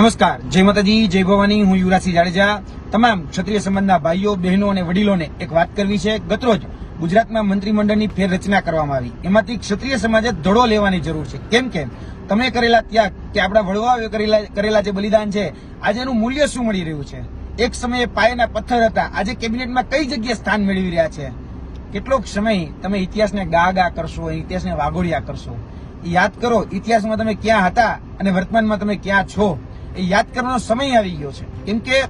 નમસ્કાર, જય માતાજી, જય ભવાની, હું યુવરાજસિંહ જાડેજા. તમામ ક્ષત્રિય સમાજના ભાઈઓ, બહેનો અને વડીલોને એક વાત કરવી છે. ગતરોજ ગુજરાતમાં મંત્રીમંડળની ફેરરચના કરવામાં આવી. એમાંથી ક્ષત્રિય સમાજે ધડો લેવાની જરૂર છે. કેમ કે તમે કરેલા ત્યાગ કે આપણા વડવાઓએ કરેલા કરેલા જે બલિદાન છે આજે એનું મૂલ્ય શું મળી રહ્યું છે? એક સમયે પાયાના પથ્થર હતા. આજે કેબિનેટમાં કઈ જગ્યાએ સ્થાન મેળવી રહ્યા છે? કેટલોક સમય તમે ઇતિહાસને ગા ગા કરશો, ઇતિહાસને વાગોડિયા કરશો. યાદ કરો, ઇતિહાસમાં તમે ક્યાં હતા અને વર્તમાનમાં તમે ક્યાં છો? એ યાદ કરવાનો સમય આવી ગયો છે. કેમ કે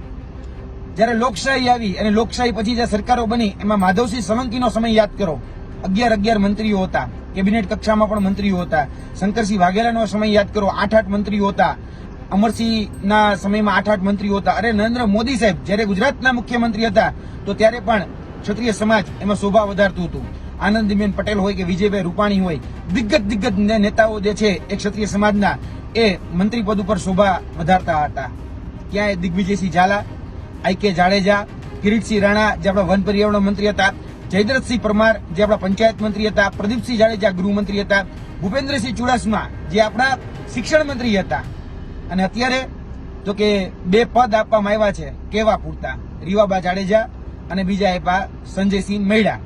જ્યારે લોકશાહી આવી અને લોકશાહી પછી જે સરકારો બની, એમાં માધવસિંહ સોલંકીનો સમય યાદ કરો. અગિયાર અગિયાર મંત્રીઓ હતા. કેબિનેટ કક્ષામાં પણ મંત્રીઓ હતા. શંકરસિંહ વાઘેલાનો સમય યાદ કરો. આઠ આઠ મંત્રીઓ હતા. અમરસિંહના સમયમાં આઠ આઠ મંત્રીઓ હતા. અરે નરેન્દ્ર મોદી સાહેબ, જ્યારે ગુજરાતના મુખ્યમંત્રી હતા, તો ત્યારે પણ ક્ષત્રિય સમાજ એમાં શોભા વધારતું હતું. આનંદીબેન પટેલ હોય કે વિજયભાઈ રૂપાણી હોય, દિગ્ગજ દિગ્ગજ નેતાઓ જે છે એ ક્ષત્રિય સમાજના એ મંત્રી પદ ઉપર શોભા વધારતા હતા. ક્યાં એ દિગ્વિજયસિંહ ઝાલા, આઈ કે જાડેજા, કિરીટસિંહ રાણા જે આપણા વન પર્યાવરણ મંત્રી હતા, જયદ્રથસિંહ પરમાર જે આપણા પંચાયત મંત્રી હતા, પ્રદીપસિંહ જાડેજા ગૃહમંત્રી હતા, ભૂપેન્દ્રસિંહ ચુડાસમા જે આપણા શિક્ષણ મંત્રી હતા. અને અત્યારે તો કે બે પદ આપવામાં આવ્યા છે, કેવા પૂરતા? રીવાબા જાડેજા અને બીજા આપ્યા સંજયસિંહ મૈડા.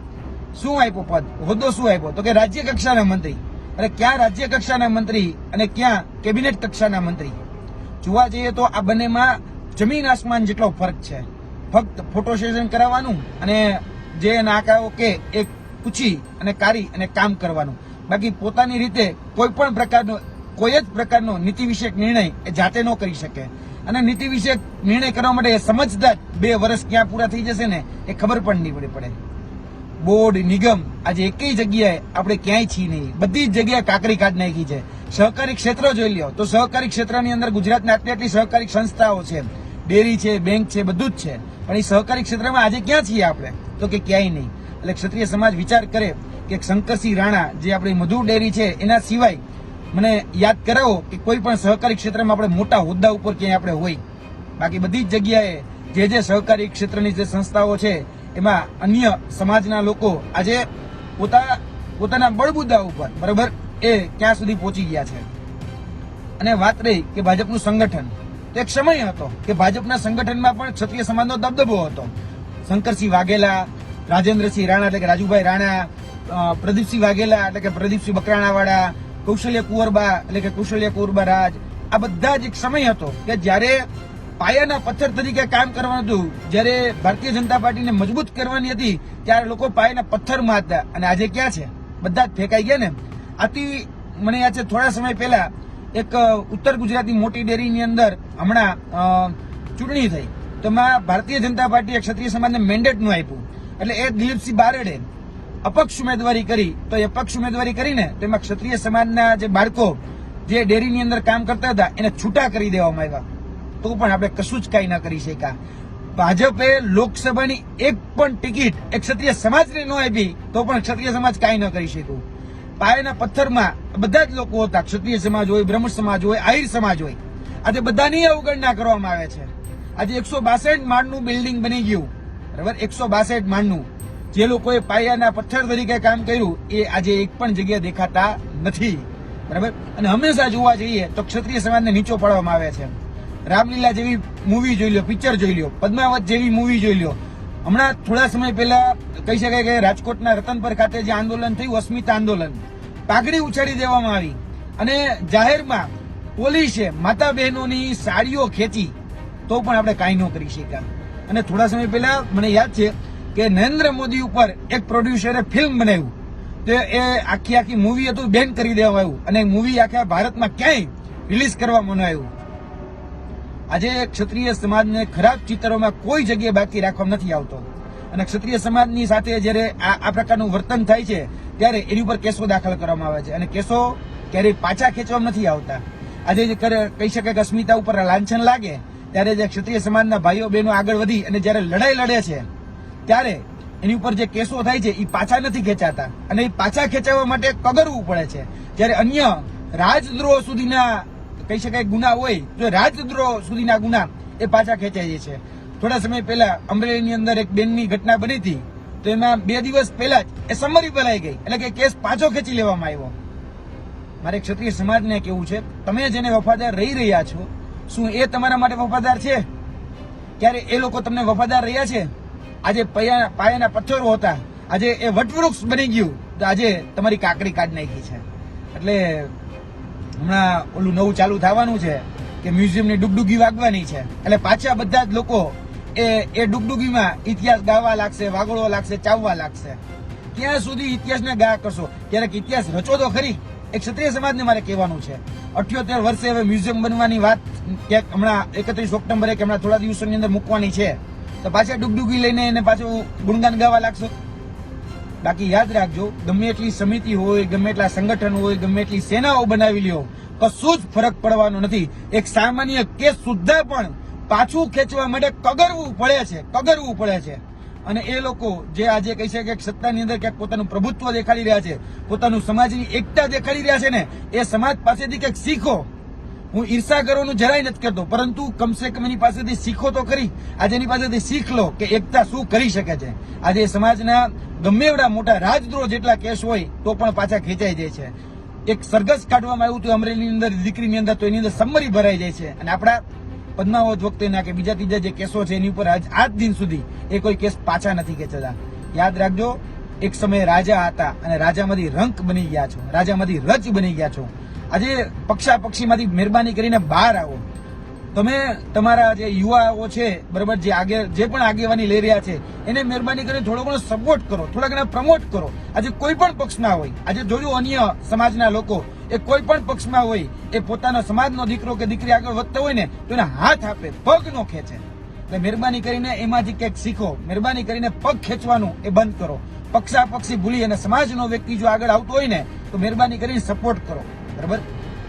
શું આપ્યો પદ? હોદ્દો શું આપ્યો? તો કે રાજ્ય કક્ષાના મંત્રી. અરે ક્યાં રાજ્ય કક્ષાના મંત્રી અને ક્યાં કેબિનેટ કક્ષાના મંત્રી? જોવા જઈએ તો આ બંનેમાં જમીન આસમાન જેટલો ફરક છે. ફક્ત ફોટો સેશન કરાવવાનું અને જે નાકાઓ કે એ પૂછી અને કારી અને કામ કરવાનું. બાકી પોતાની રીતે કોઈ પણ પ્રકારનો, કોઈ જ પ્રકારનો નીતિ વિષયક નિર્ણય એ જાતે ન કરી શકે. અને નીતિ વિષયક નિર્ણય કરવા માટે સમજતા બે વર્ષ ક્યાં પૂરા થઈ જશે ને એ ખબર પણ નહીં પડે પડે. બોર્ડ, નિગમ, આજે એકેય જગ્યાએ આપણે ક્યાંય છીએ નહીં. બધી જ જગ્યાએ કાકરી કાઢ નાખી છે. સહકારી ક્ષેત્ર જોઈ લ્યો. તો સહકારી ક્ષેત્રની અંદર ગુજરાતના આટલી આટલી સહકારી સંસ્થાઓ છે. ડેરી છે, બેંક છે, બધું જ છે. પણ એ સહકારી ક્ષેત્રમાં આજે ક્યાં છીએ આપણે? તો કે ક્યાંય નહીં. એટલે ક્ષત્રિય સમાજ વિચાર કરે કે શંકરસિંહ રાણા જે આપણી મધુ ડેરી છે, એના સિવાય મને યાદ કરાવો કે કોઈ પણ સહકારી ક્ષેત્રમાં આપણે મોટા હોદ્દા ઉપર ક્યાંય આપણે હોય. બાકી બધી જ જગ્યાએ જે જે સહકારી ક્ષેત્રની જે સંસ્થાઓ છે એમાં અન્ય સમાજના લોકો આજે પોતા, પોતાના બળબુદ્દા ઉપર, બરાબર, એ ક્યાં સુધી પહોંચી ગયા છે. અને વાત રહી કે ભાજપનું સંગઠન. તો એક સમય હતો કે ભાજપના સંગઠનમાં પણ ક્ષત્રિય સમાજનો દબદબો હતો. શંકરસિંહ વાઘેલા, રાજેન્દ્રસિંહ રાણા એટલે કે રાજુભાઈ રાણા પ્રદીપસિંહ વાઘેલા એટલે કે પ્રદીપસિંહ બકરાણાવાળા, કૌશલ્ય કુંવરબા એટલે કે કૌશલ્ય કુંવરબા રાજ, આ બધા જ એક સમય હતો કે જ્યારે પાયાના પથ્થર તરીકે કામ કરવાનું હતું. જ્યારે ભારતીય જનતા પાર્ટીને મજબૂત કરવાની હતી, ત્યારે લોકો પાયાના પથ્થરમાં હતા અને આજે ક્યાં છે? બધા જ ફેંકાઈ ગયા ને. આથી મને યાદ છે, થોડા સમય પહેલા એક ઉત્તર ગુજરાતની મોટી ડેરીની અંદર હમણાં ચૂંટણી થઈ. તો એમાં ભારતીય જનતા પાર્ટીએ ક્ષત્રિય સમાજને મેન્ડેટનું આપ્યું. એટલે એ દિલીપસિંહ બારડે અપક્ષ ઉમેદવારી કરી. તો એ અપક્ષ ઉમેદવારી કરીને તો એમાં ક્ષત્રિય સમાજના જે બાળકો જે ડેરીની અંદર કામ કરતા હતા, એને છૂટા કરી દેવામાં આવ્યા. તો પણ આપણે કશું જ કાંઈ ન કરી શક્યા. ભાજપે લોકસભાની એક પણ ટિકિટ એક ક્ષત્રિય સમાજને ન આપી, તો પણ ક્ષત્રિય સમાજ કાંઈ ન કરી શક્યું. પાયાના પથ્થરમાં બધા જ લોકો હતા. ક્ષત્રિય સમાજ હોય બ્રહ્મ સમાજ હોય, આહિર સમાજ હોય. આજે બધાની અવગણના કરવામાં આવે છે. આજે એકસો બાસઠ માળનું બિલ્ડિંગ બની ગયું. બરાબર? એકસો બાસઠ માળનું. જે લોકોએ પાયાના પથ્થર તરીકે કામ કર્યું, એ આજે એક પણ જગ્યા દેખાતા નથી. બરાબર? અને હંમેશા જોવા જઈએ તો ક્ષત્રિય સમાજને નીચો પાડવામાં આવે છે. રામલીલા જેવી મૂવી જોઈ લો પિક્ચર જોઈ લો પદ્માવત જેવી મૂવી જોઈ લો હમણાં થોડા સમય પહેલા કહી શકાય કે રાજકોટના રતનપર ખાતે જે આંદોલન થયું, અસ્મિતા આંદોલન, પાઘડી ઉછાળી દેવામાં આવી. અને જાહેરમાં પોલીસે માતા બહેનોની સાડીઓ ખેંચી, તો પણ આપણે કાંઈ ન કરી શક્યા. અને થોડા સમય પહેલા મને યાદ છે કે નરેન્દ્ર મોદી ઉપર એક પ્રોડ્યુસરે ફિલ્મ બનાવ્યું. તે એ આખી આખી મૂવી હતું, બેન કરી દેવામાં આવ્યું. અને મૂવી આખા ભારતમાં ક્યાંય રિલીઝ કરવામાં આવ્યું. આજે ક્ષત્રિય સમાજને ખરાબ ચિત્રોમાં કોઈ જગ્યાએ બાકી રાખવામાં નથી આવતો. અને ક્ષત્રિય સમાજની સાથે જ્યારે આ પ્રકારનું વર્તન થાય છે, ત્યારે એની ઉપર કેસો દાખલ કરવામાં આવે છે. અને કેસો ક્યારેય પાછા ખેંચવામાં નથી આવતા. આજે જે કહી શકાય કે અસ્મિતા ઉપર લાંછન લાગે, ત્યારે જે ક્ષત્રિય સમાજના ભાઈઓ બહેનો આગળ વધી અને જ્યારે લડાઈ લડે છે, ત્યારે એની ઉપર જે કેસો થાય છે એ પાછા નથી ખેંચાતા. અને એ પાછા ખેંચાવવા માટે કગરવું પડે છે. જ્યારે અન્ય રાજદ્રોહ સુધીના કહી શકાય ગુના હોય, તો રાજદ્રોહ સુધીના ગુના એ પાછા ખેંચાય છે. થોડા સમય પહેલા અમરેલીની અંદર એક બેનની ઘટના બની હતી. તો એમાં બે દિવસ પહેલા જ એ સમરી ભલાઈ ગઈ. એટલે કે કેસ પાછો ખેંચી લેવામાં આવ્યો. મારે ક્ષત્રિય સમાજને કેવું છે, તમે જેને વફાદાર રહી રહ્યા છો, શું એ તમારા માટે વફાદાર છે? ક્યારે એ લોકો તમને વફાદાર રહ્યા છે? આજે પૈયા- પાયાના પથ્થરો હતા. આજે એ વટવૃક્ષ બની ગયું. તો આજે તમારી કાકડી કાઢ નાખી છે. એટલે હમણાં ઓલું નવું ચાલુ થવાનું છે કે મ્યુઝિયમની ડુગડુગી વાગવાની છે. એટલે પાછા બધા જ લોકો એ એ ડુગડુગીમાં ઇતિહાસ ગાવા લાગશે વાગડો લાગશે, ચાવવા લાગશે. ક્યાં સુધી ઇતિહાસને ગા કરશો? ક્યારેક ઇતિહાસ રચો તો ખરી. એક ક્ષત્રિય સમાજને મારે કહેવાનું છે. અઠ્યોતેર વર્ષે હવે મ્યુઝિયમ બનવાની વાત ક્યાંક હમણાં એકત્રીસ ઓક્ટોબરે કે હમણાં થોડા દિવસોની અંદર મૂકવાની છે. તો પાછા ડુગડુગી લઈને એને પાછું ગુણગાન ગાવા લાગશો? બાકી યાદ રાખજો, ગમે એટલી સમિતિ હોય, ગમે એટલા સંગઠન હોય, ગમે એટલી સેનાઓ બનાવી લ્યો, કશું જ ફરક પડવાનો નથી. એક સામાન્ય કેસ સુદ્ધા પણ પાછું ખેંચવા માટે કગરવું પડે છે, કગરવું પડે છે. અને એ લોકો જે આજે કહી છે કે સત્તાની અંદર ક્યાંક પોતાનું પ્રભુત્વ દેખાડી રહ્યા છે, પોતાનું સમાજની એકતા દેખાડી રહ્યા છે ને, એ સમાજ પાસેથી કંઈક શીખો. હું ઈર્ષા કરવાનું જરાય નથી કરતો, પરંતુ કમસે કમ એની પાસેથી શીખો તો ખરી. આજે એની પાસેથી શીખ લો કે એકતા શું કરી શકે છે. આજે સમાજના ગમે એવડા મોટા રાજદ્રોહ જેટલા કેસ હોય, તો પણ પાછા ખેંચાઈ જાય છે. એક સરઘસ કાઢવામાં આવ્યું હતું અમરેલીની અંદર, દીકરીની અંદર, તો એની અંદર સમરી ભરાઈ જાય છે. અને આપણા પદ્માવત વખતે ના કે બીજા ત્રીજા જે કેસો છે, એની ઉપર આજ આજ દિન સુધી એ કોઈ કેસ પાછા નથી ખેંચતા. યાદ રાખજો, એક સમયે રાજા હતા અને રાજામાંથી રંક બની ગયા છો. રાજામાંથી રચ બની ગયા છો. આજે પક્ષા પક્ષીમાંથી મહેરબાની કરીને બહાર આવો. તમે તમારા જે યુવાઓ છે, બરાબર, જે આગે, જે પણ આગેવાની લઈ રહ્યા છે, એને મહેરબાની કરીને થોડો ઘણો સપોર્ટ કરો થોડા ઘણા પ્રમોટ કરો. આજે કોઈ પણ પક્ષના હોય, આજે જોયું અન્ય સમાજના લોકો, એ કોઈ પણ પક્ષમાં હોય, એ પોતાના સમાજનો દીકરો કે દીકરી આગળ વધતો હોય ને, તો એને હાથ આપે, પગ નો ખેંચે. એટલે મહેરબાની કરીને એમાંથી કંઈક શીખો. મહેરબાની કરીને પગ ખેંચવાનું એ બંધ કરો. પક્ષા પક્ષી ભૂલી અને સમાજનો વ્યક્તિ જો આગળ આવતો હોય ને, તો મહેરબાની કરીને સપોર્ટ કરો. બરાબર?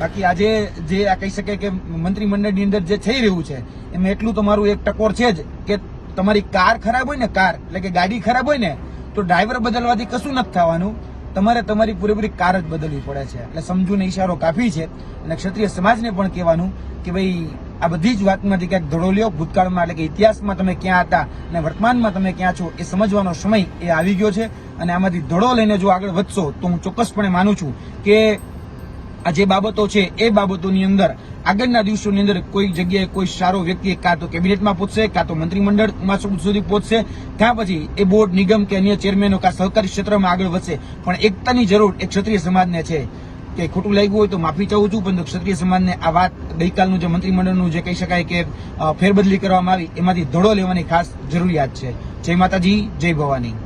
બાકી આજે જે આ કહી શકાય કે મંત્રીમંડળની અંદર જે થઈ રહ્યું છે, એમાં એટલું તમારું એક ટકોર છે જ કે તમારી કાર ખરાબ હોય ને, કાર, એટલે કે ગાડી ખરાબ હોય ને, તો ડ્રાઈવર બદલવાથી કશું નથી થવાનું. તમારે તમારી પૂરેપૂરી કાર જ બદલવી પડે છે. એટલે સમજૂને ઈશારો કાફી છે. અને ક્ષત્રિય સમાજને પણ કહેવાનું કે ભાઈ, આ બધી જ વાતમાંથી ક્યાંક ધડો લ્યો. ભૂતકાળમાં એટલે કે ઇતિહાસમાં તમે ક્યાં હતા અને વર્તમાનમાં તમે ક્યાં છો, એ સમજવાનો સમય એ આવી ગયો છે. અને આમાંથી ધડો લઈને જો આગળ વધશો, તો હું ચોક્કસપણે માનું છું કે આ જે બાબતો છે એ બાબતોની અંદર આગળના દિવસોની અંદર કોઈ જગ્યાએ કોઈ સારો વ્યક્તિ કાં તો કેબિનેટમાં પહોંચશે, કાં તો મંત્રીમંડળમાં સુધી પહોંચશે ત્યાં પછી એ બોર્ડ, નિગમ કે અન્ય ચેરમેનો કાં સહકારી ક્ષેત્રમાં આગળ વધશે. પણ એકતાની જરૂર એક ક્ષત્રિય સમાજને છે. કે ખોટું લાગ્યું હોય તો માફી ચાહું છું પરંતુ ક્ષત્રિય સમાજને આ વાત ગઈકાલનું જે મંત્રીમંડળનું જે કહી શકાય કે ફેરબદલી કરવામાં આવી, એમાંથી ધડો લેવાની ખાસ જરૂરિયાત છે. જય માતાજી, જય ભવાની.